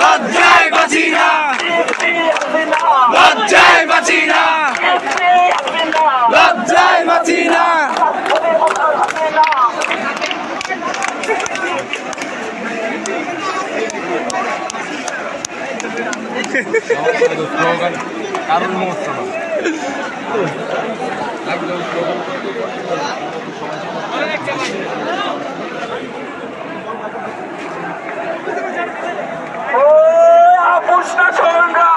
লজ্জায় বাঁচি না লজ্জায় বাঁচি না কারণ মহোৎসব ও আপুষ্ণা সংগ্রাম।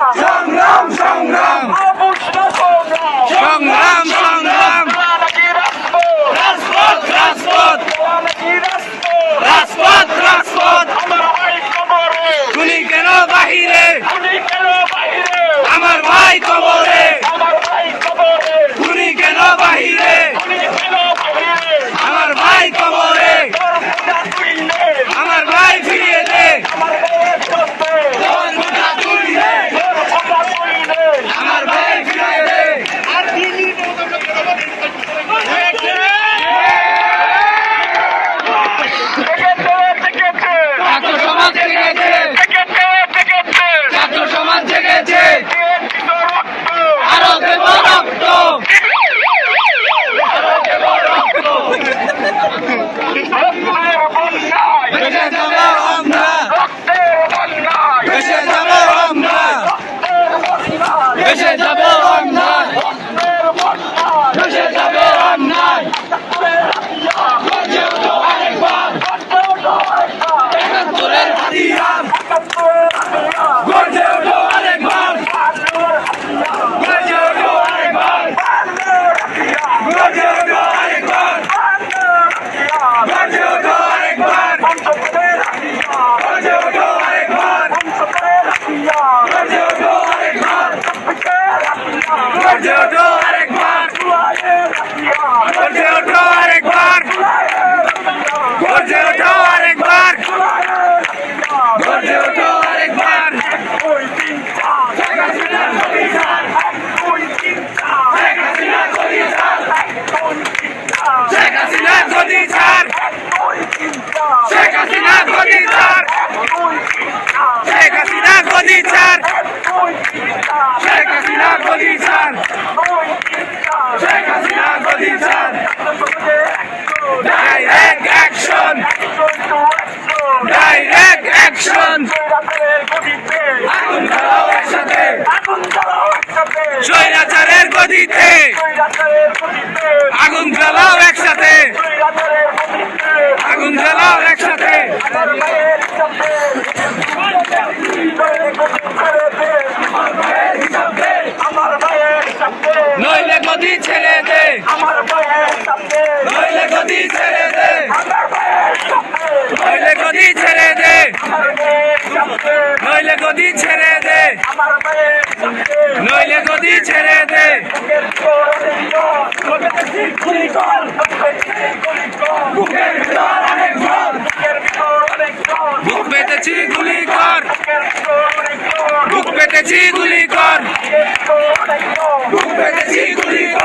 গর্জে ওঠো আরেকবার গর্জে ওঠো আরেকবার গর্জে ওঠো আরেকবার গর্জে ওঠো আরেকবার শেখ হাসিনা গদি ছাড় শেখ হাসিনা গদি ছাড় শেখ হাসিনা গদি ছাড় শেখ হাসিনা গদি ছাড়। শেখ হাসিনা গদি ছাড়। Direct action. Direct action. আগুন জ্বালাও একসাথে। স্বৈরাচারের আগুন জ্বালাও একসাথে। আগুন জ্বালাও একসাথে। গদি ছেড়ে দে। নইলে গদি ছেড়ে দে। নইলে গদি ছেড়ে দে। নইলে গদি ছেড়ে দে। বুক পেতেছি গুলি কর। বুক পেতেছি গুলি কর। বুক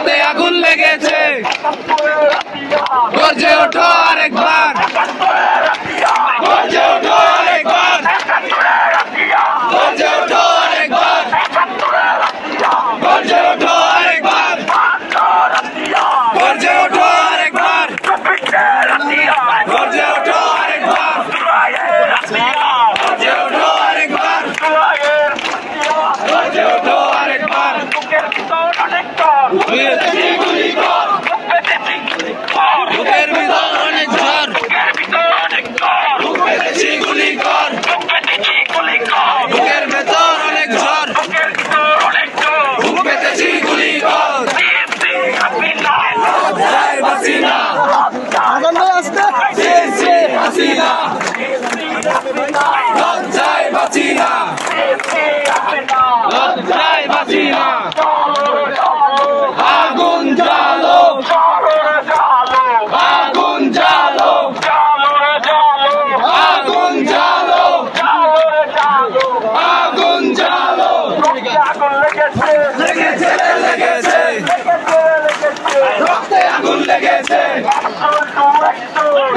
রক্তে আগুন লেগেছে। গর্জে ওঠো আরেকবার। গর্জে ওঠো। 对 不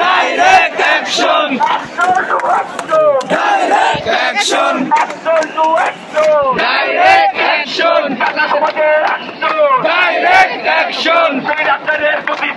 direct action direct action direct action direct action ডাক্তারের প্রতি